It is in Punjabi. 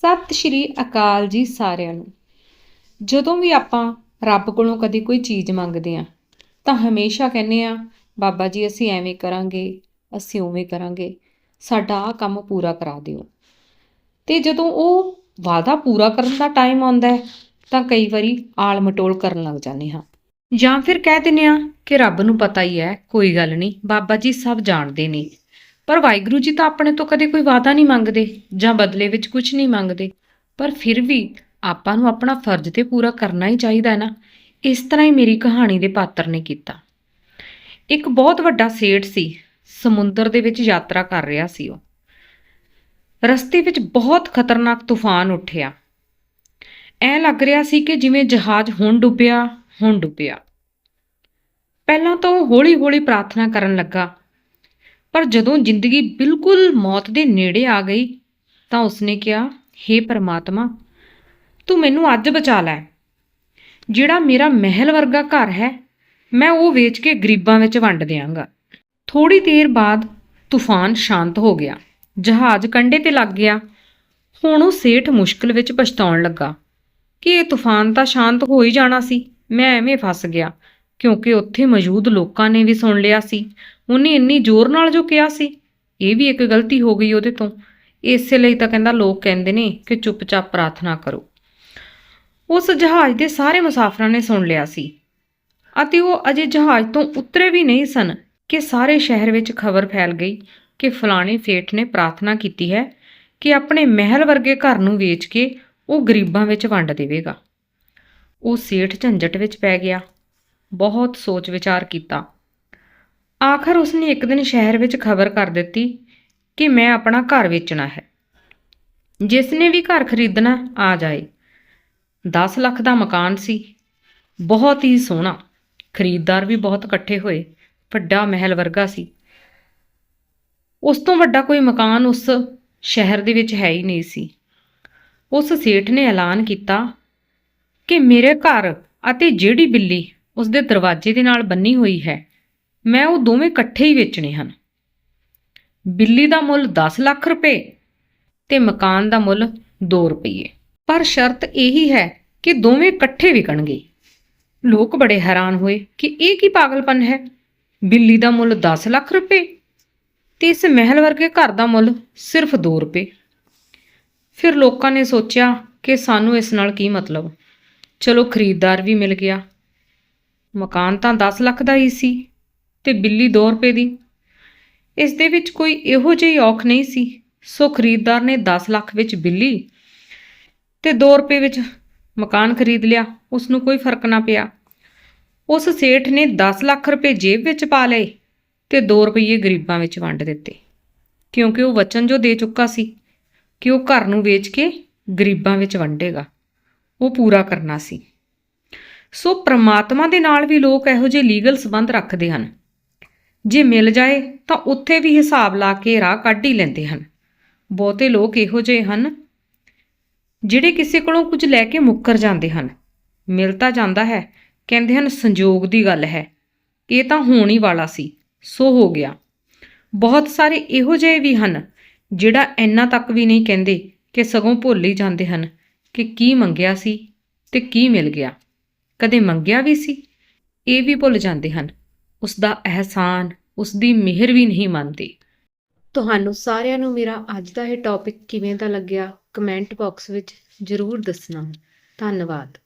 ਸਤਿ ਸ਼੍ਰੀ ਅਕਾਲ ਜੀ ਸਾਰਿਆਂ ਨੂੰ। ਜਦੋਂ ਵੀ ਆਪਾਂ ਰੱਬ ਕੋਲੋਂ ਕਦੇ ਕੋਈ ਚੀਜ਼ ਮੰਗਦੇ ਆ ਤਾਂ ਹਮੇਸ਼ਾ ਕਹਿੰਦੇ ਆ ਬਾਬਾ ਜੀ, ਅਸੀਂ ਐਵੇਂ ਕਰਾਂਗੇ, ਅਸੀਂ ਉਵੇਂ ਕਰਾਂਗੇ। ਸਾਡਾ ਆਹ ਕੰਮ ਪੂਰਾ ਕਰਾ ਦਿਓ। ਤੇ ਜਦੋਂ ਉਹ ਵਾਅਦਾ ਪੂਰਾ ਕਰਨ ਦਾ ਟਾਈਮ ਆਉਂਦਾ ਹੈ, ਤਾਂ ਕਈ ਵਾਰੀ ਆਲ ਮਟੋਲ ਕਰਨ ਲੱਗ ਜਾਂਦੇ ਹਾਂ। ਜਾਂ ਫਿਰ ਕਹਿ ਦਿੰਦੇ ਆ ਕਿ ਰੱਬ ਨੂੰ ਪਤਾ ਹੀ ਹੈ, ਕੋਈ ਗੱਲ ਨਹੀਂ, ਬਾਬਾ ਜੀ ਸਭ ਜਾਣਦੇ ਨੇ। ਪਰ ਵਾਹਿਗੁਰੂ ਜੀ ਤਾਂ ਆਪਣੇ ਤੋਂ ਕਦੇ ਕੋਈ ਵਾਅਦਾ ਨਹੀਂ ਮੰਗਦੇ ਜਾਂ ਬਦਲੇ ਵਿੱਚ ਕੁਝ ਨਹੀਂ ਮੰਗਦੇ। ਪਰ ਫਿਰ ਵੀ ਆਪਾਂ ਨੂੰ ਆਪਣਾ ਫਰਜ਼ ਤੇ ਪੂਰਾ ਕਰਨਾ ਹੀ ਚਾਹੀਦਾ ਹੈ ਨਾ। ਇਸ ਤਰ੍ਹਾਂ ਹੀ ਮੇਰੀ ਕਹਾਣੀ ਦੇ ਪਾਤਰ ਨੇ ਕੀਤਾ। ਇੱਕ ਬਹੁਤ ਵੱਡਾ ਸੇਠ ਸੀ, ਸਮੁੰਦਰ ਦੇ ਵਿੱਚ ਯਾਤਰਾ ਕਰ ਰਿਹਾ ਸੀ ਉਹ। ਰਸਤੇ ਵਿੱਚ ਬਹੁਤ ਖਤਰਨਾਕ ਤੂਫਾਨ ਉੱਠਿਆ। ਐ ਲੱਗ ਰਿਹਾ ਸੀ ਕਿ ਜਿਵੇਂ ਜਹਾਜ਼ ਹੁਣ ਡੁੱਬਿਆ ਹੁਣ ਡੁੱਬਿਆ। ਪਹਿਲਾਂ ਤਾਂ ਉਹ ਹੌਲੀ-ਹੌਲੀ ਪ੍ਰਾਰਥਨਾ ਕਰਨ ਲੱਗਾ ਪਰ ਜਦੋਂ ਜ਼ਿੰਦਗੀ ਬਿਲਕੁਲ ਮੌਤ ਦੇ ਨੇੜੇ ਆ ਗਈ ਤਾਂ ਉਸਨੇ ਕਿਹਾ हे ਪਰਮਾਤਮਾ, ਤੂੰ ਮੈਨੂੰ ਅੱਜ ਬਚਾ ਲੈ। ਜਿਹੜਾ ਮੇਰਾ ਮਹਿਲ ਵਰਗਾ ਘਰ ਹੈ, ਮੈਂ ਉਹ ਵੇਚ ਕੇ ਗਰੀਬਾਂ ਵਿੱਚ ਵੰਡ ਦਿਆਂਗਾ। ਥੋੜੀ ਦੇਰ ਬਾਅਦ ਤੂਫਾਨ ਸ਼ਾਂਤ ਹੋ ਗਿਆ। ਜਹਾਜ਼ ਕੰਢੇ ਤੇ ਲੱਗ ਗਿਆ। ਹੁਣ ਉਹ ਸੇਠ ਮੁਸ਼ਕਲ ਵਿੱਚ ਪਛਤਾਉਣ ਲੱਗਾ ਕਿ ਇਹ ਤੂਫਾਨ ਤਾਂ ਸ਼ਾਂਤ ਹੋ ਹੀ ਜਾਣਾ ਸੀ। ਮੈਂ ਐਵੇਂ ਫਸ ਗਿਆ। ਕਿਉਂਕਿ ਉੱਥੇ ਮੌਜੂਦ ਲੋਕਾਂ ਨੇ ਵੀ ਸੁਣ ਲਿਆ ਸੀ। ਉਹਨੇ ਇੰਨੀ ਜ਼ੋਰ ਨਾਲ ਜੋ ਕਿਹਾ ਸੀ, ਇਹ ਵੀ ਇੱਕ ਗਲਤੀ ਹੋ ਗਈ ਉਹਦੇ ਤੋਂ। ਇਸੇ ਲਈ ਤਾਂ ਕਹਿੰਦਾ ਲੋਕ ਕਹਿੰਦੇ ਨੇ ਕਿ ਚੁੱਪਚਾਪ ਪ੍ਰਾਰਥਨਾ ਕਰੋ। ਉਸ ਜਹਾਜ਼ ਦੇ ਸਾਰੇ ਮੁਸਾਫਰਾਂ ਨੇ ਸੁਣ ਲਿਆ ਸੀ ਅਤੇ ਉਹ ਅਜੇ ਜਹਾਜ਼ ਤੋਂ ਉਤਰੇ ਵੀ ਨਹੀਂ ਸਨ ਕਿ ਸਾਰੇ ਸ਼ਹਿਰ ਵਿੱਚ ਖਬਰ ਫੈਲ ਗਈ ਕਿ ਫਲਾਣੇ ਸੇਠ ਨੇ ਪ੍ਰਾਰਥਨਾ ਕੀਤੀ ਹੈ ਕਿ ਆਪਣੇ ਮਹਿਲ ਵਰਗੇ ਘਰ ਨੂੰ ਵੇਚ ਕੇ ਉਹ ਗਰੀਬਾਂ ਵਿੱਚ ਵੰਡ ਦੇਵੇਗਾ। ਉਹ ਸੇਠ ਝੰਜਟ ਵਿੱਚ ਪੈ ਗਿਆ। ਬਹੁਤ ਸੋਚ ਵਿਚਾਰ ਕੀਤਾ। ਆਖਰ ਉਸਨੇ ਇੱਕ ਦਿਨ ਸ਼ਹਿਰ ਵਿੱਚ ਖਬਰ ਕਰ ਦਿੱਤੀ ਕਿ ਮੈਂ ਆਪਣਾ ਘਰ ਵੇਚਣਾ ਹੈ। ਜਿਸ ਨੇ ਵੀ ਘਰ ਖਰੀਦਣਾ ਆ ਜਾਏ। 10 ਲੱਖ ਦਾ ਮਕਾਨ ਸੀ। ਬਹੁਤ ਹੀ ਸੋਹਣਾ। ਖਰੀਦਦਾਰ ਵੀ ਬਹੁਤ ਇਕੱਠੇ ਹੋਏ। ਵੱਡਾ ਮਹਿਲ ਵਰਗਾ ਸੀ। ਉਸ ਤੋਂ ਵੱਡਾ ਕੋਈ ਮਕਾਨ ਉਸ ਸ਼ਹਿਰ ਦੇ ਵਿੱਚ ਹੈ ਹੀ ਨਹੀਂ ਸੀ। ਉਸ ਸੇਠ ਨੇ ਐਲਾਨ ਕੀਤਾ ਕਿ ਮੇਰੇ ਘਰ ਅਤੇ ਜਿਹੜੀ ਬਿੱਲੀ ਉਸ ਦੇ ਦਰਵਾਜ਼ੇ ਦੇ ਨਾਲ ਬੰਨੀ ਹੋਈ ਹੈ। ਮੈਂ ਉਹ ਦੋਵੇਂ ਇਕੱਠੇ ਹੀ ਵੇਚਣੇ ਹਨ। ਬਿੱਲੀ ਦਾ ਮੁੱਲ 10 ਲੱਖ ਰੁਪਏ ਤੇ ਮਕਾਨ ਦਾ ਮੁੱਲ 2 ਰੁਪਏ ਪਰ ਸ਼ਰਤ ਇਹੀ ਹੈ ਕਿ ਦੋਵੇਂ ਇਕੱਠੇ ਵਿਕਣਗੇ। ਲੋਕ ਬੜੇ ਹੈਰਾਨ ਹੋਏ ਕਿ ਇਹ ਕੀ ਪਾਗਲਪਨ ਹੈ। ਬਿੱਲੀ ਦਾ ਮੁੱਲ 10 ਲੱਖ ਰੁਪਏ ਤੇ ਇਸ ਮਹਿਲ ਵਰਗੇ ਘਰ ਦਾ ਮੁੱਲ ਸਿਰਫ 2 ਰੁਪਏ। ਫਿਰ ਲੋਕਾਂ ਨੇ ਸੋਚਿਆ ਕਿ ਸਾਨੂੰ ਇਸ ਨਾਲ ਕੀ ਮਤਲਬ। ਚਲੋ ਖਰੀਦਦਾਰ ਵੀ ਮਿਲ ਗਿਆ। ਮਕਾਨ ਤਾਂ 10 ਲੱਖ ਦਾ ਹੀ ਸੀ ਤੇ ਬਿੱਲੀ 2 ਰੁਪਏ ਦੀ। ਇਸ ਦੇ ਵਿੱਚ ਕੋਈ ਇਹੋ ਜਿਹੀ ਔਖ ਨਹੀਂ ਸੀ। ਸੋ ਖਰੀਦਦਾਰ ਨੇ 10 ਲੱਖ ਵਿੱਚ ਬਿੱਲੀ ਤੇ 2 ਰੁਪਏ ਵਿੱਚ ਮਕਾਨ ਖਰੀਦ ਲਿਆ। ਉਸ ਨੂੰ ਕੋਈ ਫ਼ਰਕ ਨਾ ਪਿਆ। ਉਸ ਸੇਠ ਨੇ 10 ਲੱਖ ਰੁਪਏ ਜੇਬ ਵਿੱਚ ਪਾ ਲਏ ਤੇ 2 ਰੁਪਏ ਗਰੀਬਾਂ ਵਿੱਚ ਵੰਡ ਦਿੱਤੇ। ਕਿਉਂਕਿ ਉਹ ਵਚਨ ਜੋ ਦੇ ਚੁੱਕਾ ਸੀ ਕਿ ਉਹ ਘਰ ਨੂੰ ਵੇਚ ਕੇ ਗਰੀਬਾਂ ਵਿੱਚ ਵੰਡੇਗਾ। ਉਹ ਪੂਰਾ ਕਰਨਾ ਸੀ। ਸੋ ਪ੍ਰਮਾਤਮਾ ਦੇ ਨਾਲ ਵੀ ਲੋਕ ਇਹੋ ਜਿਹੇ ਲੀਗਲ ਸਬੰਧ ਰੱਖਦੇ ਹਨ। ਜੇ ਮਿਲ ਜਾਏ ਤਾਂ ਉੱਥੇ ਵੀ ਹਿਸਾਬ ਲਾ ਕੇ ਰਾਹ ਕੱਢ ਹੀ ਲੈਂਦੇ ਹਨ। ਬਹੁਤੇ ਲੋਕ ਇਹੋ ਜਿਹੇ ਹਨ ਜਿਹੜੇ ਕਿਸੇ ਕੋਲੋਂ ਕੁਝ ਲੈ ਕੇ ਮੁੱਕਰ ਜਾਂਦੇ ਹਨ। ਮਿਲ ਤਾਂ ਜਾਂਦਾ ਹੈ, ਕਹਿੰਦੇ ਹਨ ਸੰਜੋਗ ਦੀ ਗੱਲ ਹੈ। ਇਹ ਤਾਂ ਹੋਣ ਹੀ ਵਾਲਾ ਸੀ, ਸੋ ਹੋ ਗਿਆ। ਬਹੁਤ ਸਾਰੇ ਇਹੋ ਜਿਹੇ ਵੀ ਹਨ ਜਿਹੜਾ ਇੰਨਾ ਤੱਕ ਵੀ ਨਹੀਂ ਕਹਿੰਦੇ ਕਿ ਸਗੋਂ ਭੁੱਲ ਹੀ ਜਾਂਦੇ ਹਨ ਕਿ ਕੀ ਮੰਗਿਆ ਸੀ ਤੇ ਕੀ ਮਿਲ ਗਿਆ। ਕਦੇ ਮੰਗਿਆ ਵੀ ਸੀ? ਇਹ ਵੀ ਭੁੱਲ ਜਾਂਦੇ ਹਨ। ਉਸ ਦਾ ਅਹਿਸਾਨ ਉਸ ਦੀ ਮਿਹਰ ਵੀ ਨਹੀਂ ਮੰਨਦੇ। ਤੁਹਾਨੂੰ ਸਾਰਿਆਂ ਨੂੰ ਮੇਰਾ ਅੱਜ ਦਾ ਇਹ ਟੌਪਿਕ ਕਿਵੇਂ ਦਾ ਲੱਗਿਆ? ਕਮੈਂਟ ਬਾਕਸ ਵਿੱਚ ਜ਼ਰੂਰ ਦੱਸਣਾ। ਧੰਨਵਾਦ।